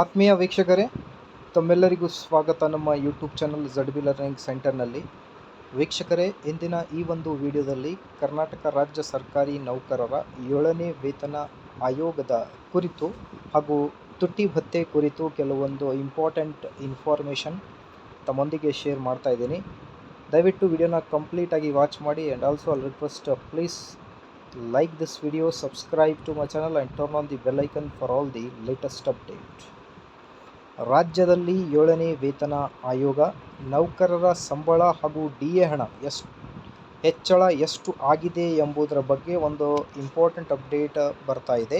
ಆತ್ಮೀಯ ವೀಕ್ಷಕರೇ, ತಮ್ಮೆಲ್ಲರಿಗೂ ಸ್ವಾಗತ ನಮ್ಮ YouTube channel Z B learning ಸೆಂಟರ್ನಲ್ಲಿ ವೀಕ್ಷಕರೇ, ಇಂದಿನ ಈ ಒಂದು ವಿಡಿಯೋದಲ್ಲಿ ಕರ್ನಾಟಕ ರಾಜ್ಯ ಸರ್ಕಾರಿ ನೌಕರರ ಏಳನೇ ವೇತನ ಆಯೋಗದ ಕುರಿತು ಹಾಗೂ ತುಟ್ಟಿ ಭತ್ಯೆ ಕುರಿತು ಕೆಲವೊಂದು ಇಂಪಾರ್ಟೆಂಟ್ ಇನ್ಫಾರ್ಮೇಷನ್ ತಮ್ಮೊಂದಿಗೆ ಶೇರ್ ಮಾಡ್ತಾ ಇದ್ದೀನಿ. ದಯವಿಟ್ಟು ವಿಡಿಯೋನ ಕಂಪ್ಲೀಟಾಗಿ ವಾಚ್ ಮಾಡಿ and also all request please like this video subscribe to my channel and turn on the bell icon for all the latest update. ರಾಜ್ಯದಲ್ಲಿ ಏಳನೇ ವೇತನ ಆಯೋಗ, ನೌಕರರ ಸಂಬಳ ಹಾಗೂ ಡಿ ಎ ಹಣ ಎಷ್ಟು ಹೆಚ್ಚಳ ಎಷ್ಟು ಆಗಿದೆ ಎಂಬುದರ ಬಗ್ಗೆ ಒಂದು ಇಂಪಾರ್ಟೆಂಟ್ ಅಪ್ಡೇಟ್ ಬರ್ತಾ ಇದೆ.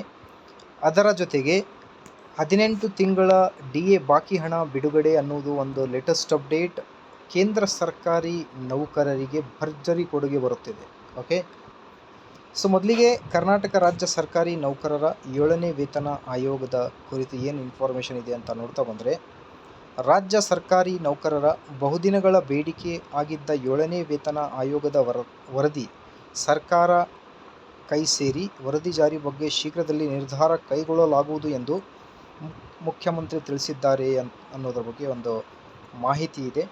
ಅದರ ಜೊತೆಗೆ ಹದಿನೆಂಟು ತಿಂಗಳ ಡಿ ಎ ಬಾಕಿ ಹಣ ಬಿಡುಗಡೆ ಅನ್ನೋದು ಒಂದು ಲೇಟೆಸ್ಟ್ ಅಪ್ಡೇಟ್ ಕೇಂದ್ರ ಸರ್ಕಾರಿ ನೌಕರರಿಗೆ ಭರ್ಜರಿ ಕೊಡುಗೆ ಬರುತ್ತಿದೆ. ಓಕೆ ಸೊ ಮೊದಲಿಗೆ ಕರ್ನಾಟಕ ರಾಜ್ಯ ಸರ್ಕಾರಿ ನೌಕರರ ಏಳನೇ ವೇತನ ಆಯೋಗದ ಕುರಿತು ಏನು ಇನ್ಫಾರ್ಮೇಷನ್ ಇದೆ ಅಂತ ನೋಡ್ತಾ ಬಂದರೆ, ರಾಜ್ಯ ಸರ್ಕಾರಿ ನೌಕರರ ಬಹುದಿನಗಳ ಬೇಡಿಕೆ ಆಗಿದ್ದ ಏಳನೇ ವೇತನ ಆಯೋಗದ ವರ, ವರದಿ ಸರ್ಕಾರ ಕೈ ಸೇರಿ ವರದಿ ಜಾರಿ ಬಗ್ಗೆ ಶೀಘ್ರದಲ್ಲಿ ನಿರ್ಧಾರ ಕೈಗೊಳ್ಳಲಾಗುವುದು ಎಂದು ಮುಖ್ಯಮಂತ್ರಿ ತಿಳಿಸಿದ್ದಾರೆ ಅನ್ನೋದ್ರ ಬಗ್ಗೆ ಒಂದು ಮಾಹಿತಿ ಇದೆ.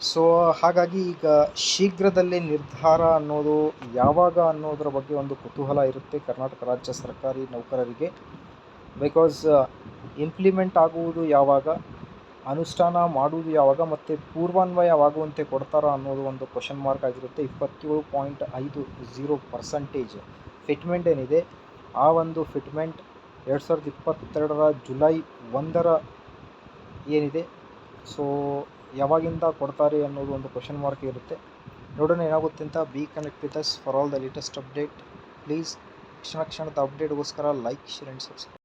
ಸೊ ಹಾಗಾಗಿ ಈಗ ಶೀಘ್ರದಲ್ಲೇ ನಿರ್ಧಾರ ಅನ್ನೋದು ಯಾವಾಗ ಅನ್ನೋದರ ಬಗ್ಗೆ ಒಂದು ಕುತೂಹಲ ಇರುತ್ತೆ ಕರ್ನಾಟಕ ರಾಜ್ಯ ಸರ್ಕಾರಿ ನೌಕರರಿಗೆ. ಬಿಕಾಸ್ ಇಂಪ್ಲಿಮೆಂಟ್ ಆಗುವುದು ಯಾವಾಗ, ಅನುಷ್ಠಾನ ಮಾಡುವುದು ಯಾವಾಗ ಮತ್ತು ಪೂರ್ವಾನ್ವಯವಾಗುವಂತೆ ಕೊಡ್ತಾರಾ ಅನ್ನೋದು ಒಂದು ಕ್ವಶನ್ ಮಾರ್ಕ್ ಆಗಿರುತ್ತೆ. ಇಪ್ಪತ್ತೇಳು ಪಾಯಿಂಟ್ ಐದು ಝೀರೋ ಪರ್ಸಂಟೇಜ್ ಫಿಟ್ಮೆಂಟ್ ಏನಿದೆ. ಆ ಒಂದು ಫಿಟ್ಮೆಂಟ್ ಎರಡು ಸಾವಿರದ ಇಪ್ಪತ್ತೆರಡರ ಜುಲೈ ಒಂದರ ಏನಿದೆ. ಸೊ ಯಾವಾಗಿಂದ ಕೊಡ್ತಾರೆ ಅನ್ನೋದು ಒಂದು ಕ್ವಶನ್ ಮಾರ್ಕ್ ಇರುತ್ತೆ. ನೋಡೋಣ ಏನಾಗುತ್ತೆ ಅಂತ be connect with us for all the latest update please ಕ್ಷಣ ಕ್ಷಣದ ಅಪ್ಡೇಟ್ಗೋಸ್ಕರ ಲೈಕ್ ಶೇರ್ ಆ್ಯಂಡ್ ಸಬ್ಸ್ಕ್ರೈಬ್